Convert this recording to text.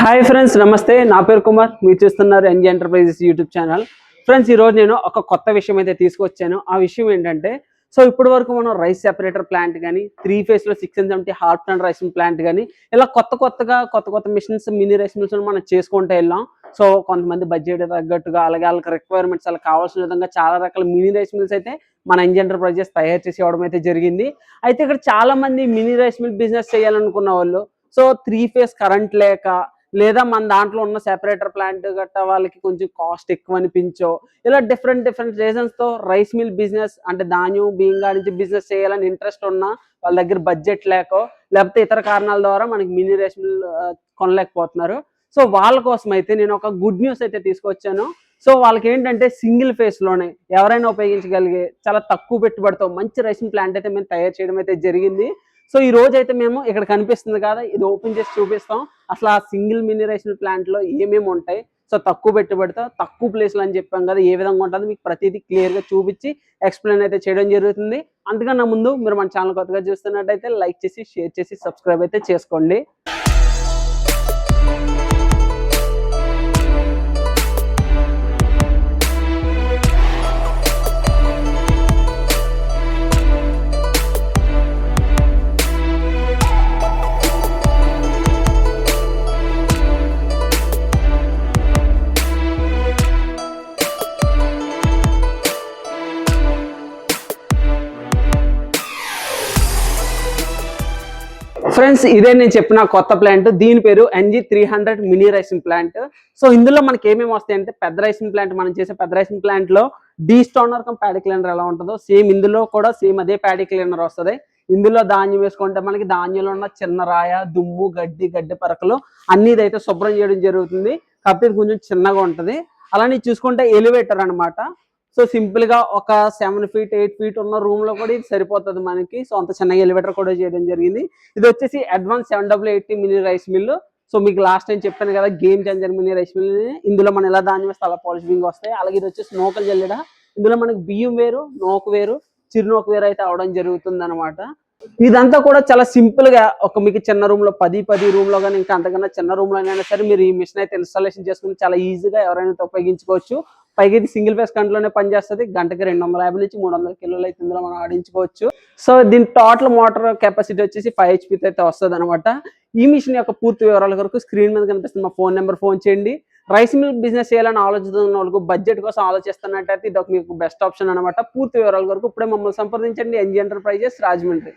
Hi friends నమస్తే. నా పేరు కుమార్. మీరు చూస్తున్నారు NG enterprises YouTube channel. Friends ఈరోజు నేను ఒక కొత్త విషయం అయితే తీసుకొచ్చాను. ఆ విషయం ఏంటంటే సో ఇప్పటి వరకు మనం రైస్ సెపరేటర్ ప్లాంట్ కానీ త్రీ ఫేస్లో six and seventy heart ton rice plant కానీ ఇలా కొత్త కొత్తగా కొత్త కొత్త మిషన్స్ మినీ రైస్ మిల్స్ మనం చేసుకుంటూ వెళ్ళాం. సో కొంతమంది బడ్జెట్ తగ్గట్టుగా అలాగే వాళ్ళకి రిక్వైర్మెంట్స్ అలా కావాల్సిన విధంగా చాలా రకాల మినీ రైస్ మిల్స్ అయితే మన ఇంజన్ ఎంటర్ప్రైజెస్ తయారు చేసి ఇవ్వడం అయితే జరిగింది. అయితే ఇక్కడ చాలా మంది మినీ రైస్ మిల్ బిజినెస్ చేయాలనుకున్న వాళ్ళు సో త్రీ ఫేస్ కరెంట్ లేక లేదా మన దాంట్లో ఉన్న సెపరేటర్ ప్లాంట్ గట్ట వాళ్ళకి కొంచెం కాస్ట్ ఎక్కువ అనిపించో ఇలా డిఫరెంట్ డిఫరెంట్ రీజన్స్తో రైస్ మిల్ బిజినెస్ అంటే ధాన్యం బియ్యంగా నుంచి బిజినెస్ చేయాలని ఇంట్రెస్ట్ ఉన్నా వాళ్ళ దగ్గర బడ్జెట్ లేకో లేకపోతే ఇతర కారణాల ద్వారా మనకి మినీ రైస్ మిల్ కొనలేకపోతున్నారు. సో వాళ్ళ కోసం అయితే నేను ఒక గుడ్ న్యూస్ అయితే తీసుకొచ్చాను. సో వాళ్ళకి ఏంటంటే సింగిల్ ఫేస్లోనే ఎవరైనా ఉపయోగించగలిగే చాలా తక్కువ పెట్టుబడితో మంచి రైస్ ప్లాంట్ అయితే మేము తయారు చేయడం అయితే జరిగింది. సో ఈ రోజు అయితే మేము ఇక్కడ కనిపిస్తుంది కదా ఇది ఓపెన్ చేసి చూపిస్తాం. అసలు ఆ సింగిల్ మినరేషన్ ప్లాంట్లో ఏమేమి ఉంటాయి? సో తక్కువ పెట్టుబడితో తక్కువ ప్లేస్లు అని చెప్పాం కదా ఏ విధంగా ఉంటుంది? మీకు ప్రతిదీ క్లియర్గా చూపించి ఎక్స్ప్లెయిన్ అయితే చేయడం జరుగుతుంది. అందుకన్నా ముందు మీరు మన ఛానల్ కొత్తగా చూస్తున్నట్టయితే లైక్ చేసి షేర్ చేసి సబ్స్క్రైబ్ అయితే చేసుకోండి. ఫ్రెండ్స్ ఇదే నేను చెప్పిన కొత్త ప్లాంట్ దీని పేరు NG three hundred mini rising plant so ఇందులో మనకి ఏమేమి వస్తాయి అంటే పెద్ద రైసింగ్ ప్లాంట్ మనం చేసే పెద్ద రైసింగ్ ప్లాంట్లో destoner cum paddy cleaner ఎలా ఉంటుందో సేమ్ ఇందులో కూడా సేమ్ అదే ప్యాడీ క్లీనర్ వస్తుంది. ఇందులో ధాన్యం వేసుకుంటే మనకి ధాన్యంలో ఉన్న చిన్న రాయ దుమ్ము గడ్డి గడ్డి పరకలు అన్ని ఇదైతే శుభ్రం చేయడం జరుగుతుంది. కాకపోతే కొంచెం చిన్నగా ఉంటది. అలానే చూసుకుంటే ఎలివేటర్ అనమాట సో సింపుల్గా ఒక సెవెన్ ఫీట్ ఎయిట్ ఫీట్ ఉన్న రూమ్లో కూడా ఇది సరిపోతుంది మనకి. సో అంత చిన్న ఎలివేటర్ కూడా చేయడం జరిగింది. ఇది వచ్చేసి advance seven W eighty mini rice mill so మీకు లాస్ట్ టైం చెప్పాను కదా game changer mini rice mill ఇందులో మనం ఎలా ధాన్యం వేస్తే అలా పాలిషింగ్ వస్తాయి అలాగే ఇది వచ్చేసి నూకలు జల్లెడ. ఇందులో మనకి బియ్యం వేరు నోకు వేరు చిరునోకు వేరు అయితే అవడం జరుగుతుంది అనమాట ఇదంతా కూడా చాలా సింపుల్గా ఒక మీకు చిన్న రూమ్లో పది పది రూమ్లో కానీ ఇంకా అంతకన్నా చిన్న రూమ్లో అయినా సరే మీరు ఈ మిషన్ అయితే ఇన్స్టాలేషన్ చేసుకుని చాలా ఈజీగా ఎవరైనా ఉపయోగించుకోవచ్చు. పైగా ఇది సింగిల్ ఫేస్ కంట్లోనే పనిచేస్తుంది. గంటకి రెండు వందల యాభై నుంచి మూడు వందల కిలోలు అయితే ఇందులో మనం ఆడించుకోవచ్చు. సో దీని టోటల్ మోటార్ కెపాసిటీ వచ్చేసి ఫైవ్ హెచ్పీతో అయితే వస్తుంది అనమాట ఈ మిషన్ యొక్క పూర్తి వివరాల కొరకు స్క్రీన్ మీద కనిపిస్తుంది మా ఫోన్ నెంబర్ ఫోన్ చేయండి. రైస్ మిల్ బిజినెస్ చేయాలని ఆలోచిస్తున్న వాళ్ళకు బడ్జెట్ కోసం ఆలోచిస్తున్నట్టయితే ఇది ఒక మీకు బెస్ట్ ఆప్షన్ అనమాట పూర్తి వివరాల కొరకు ఇప్పుడే మమ్మల్ని సంప్రదించండి. NG enterprises Rajahmundry